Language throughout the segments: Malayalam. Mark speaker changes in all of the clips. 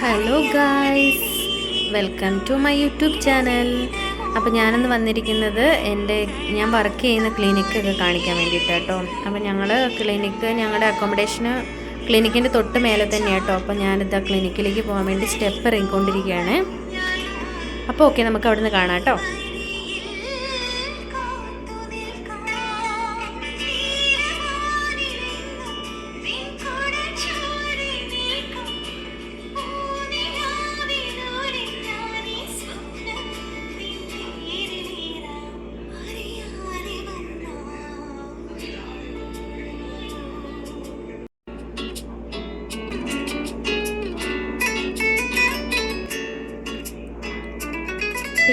Speaker 1: Hello guys welcome to my YouTube channel അപ്പോൾ ഞാനിന്ന് വന്നിരിക്കുന്നത് എന്റെ ഞാൻ വർക്ക് ചെയ്യുന്ന ക്ലിനിക്കൊക്കെ കാണിക്കാൻ വേണ്ടിയിട്ട് കേട്ടോ. അപ്പോൾ ഞങ്ങൾ ക്ലിനിക്ക് ഞങ്ങളുടെ അക്കോമഡേഷന് ക്ലിനിക്കിന്റെ തൊട്ട് മേലെ തന്നെ കേട്ടോ. അപ്പോൾ ഞാനിത് ക്ലിനിക്കിലേക്ക് പോകാൻ വേണ്ടി സ്റ്റെപ്പ് ഇറങ്ങിക്കൊണ്ടിരിക്കുകയാണ്. അപ്പോൾ ഓക്കെ നമുക്ക് അവിടെ നിന്ന് കാണാം കേട്ടോ.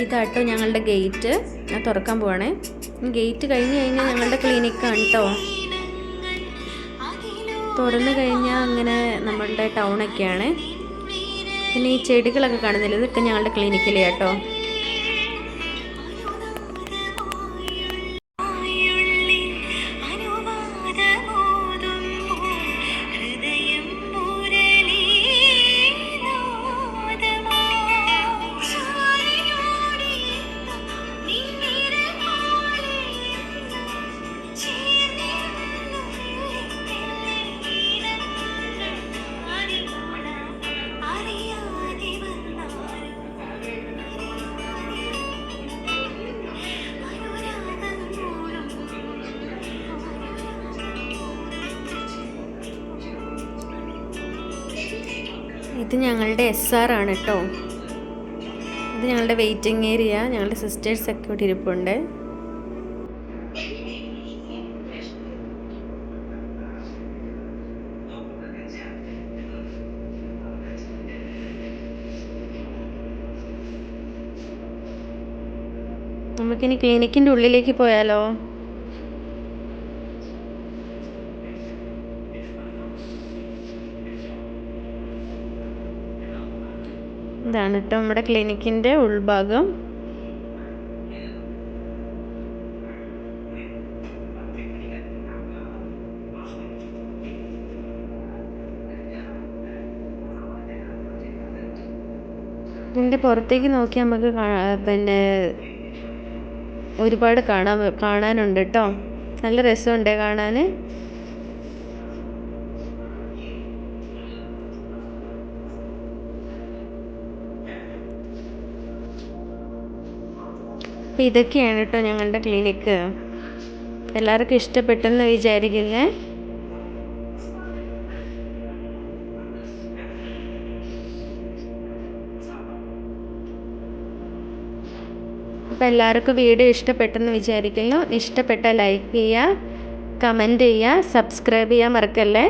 Speaker 1: ഇതാട്ടോ ഞങ്ങളുടെ ഗേറ്റ്. ഞാൻ തുറക്കാൻ പോവാണേ. ഗേറ്റ് കഴിഞ്ഞ് കഴിഞ്ഞാൽ ഞങ്ങളുടെ ക്ലിനിക്കാണ് കേട്ടോ തുറന്നു കഴിഞ്ഞാൽ അങ്ങനെ നമ്മളുടെ ടൗണൊക്കെയാണ് പിന്നെ ഈ ചെടികളൊക്കെ കാണുന്നില്ല? ഇതൊക്കെ ഞങ്ങളുടെ ക്ലിനിക്കിലെ കേട്ടോ ഇത് ഞങ്ങളുടെ എസ് ആർ ആണ് കേട്ടോ ഇത് ഞങ്ങളുടെ വെയിറ്റിംഗ് ഏരിയ ഞങ്ങളുടെ സിസ്റ്റേഴ്സ് ഒക്കെ ഇവിടെ ഇരിപ്പുണ്ട്. നമുക്കിനി ക്ലിനിക്കിന്റെ ഉള്ളിലേക്ക് പോയാലോ? ഇതാണ് കേട്ടോ നമ്മുടെ ക്ലിനിക്കിന്റെ ഉൾഭാഗം. ഇതിന്റെ പുറത്തേക്ക് നോക്കി നമുക്ക് പിന്നെ ഒരുപാട് കാണാൻ കാണാനുണ്ട് കേട്ടോ നല്ല രസമുണ്ട് കാണാൻ അപ്പോൾ ഇതൊക്കെയാണ് കേട്ടോ ഞങ്ങളുടെ ക്ലിനിക്ക്. എല്ലാവർക്കും ഇഷ്ടപ്പെട്ടെന്ന് വിചാരിക്കുന്നേ അപ്പോൾ എല്ലാവർക്കും വീഡിയോ ഇഷ്ടപ്പെട്ടെന്ന് വിചാരിക്കുന്നു. ഇഷ്ടപ്പെട്ട ലൈക്ക് ചെയ്യുക കമന്റ് ചെയ്യുക സബ്സ്ക്രൈബ് ചെയ്യാൻ മറക്കല്ലേ?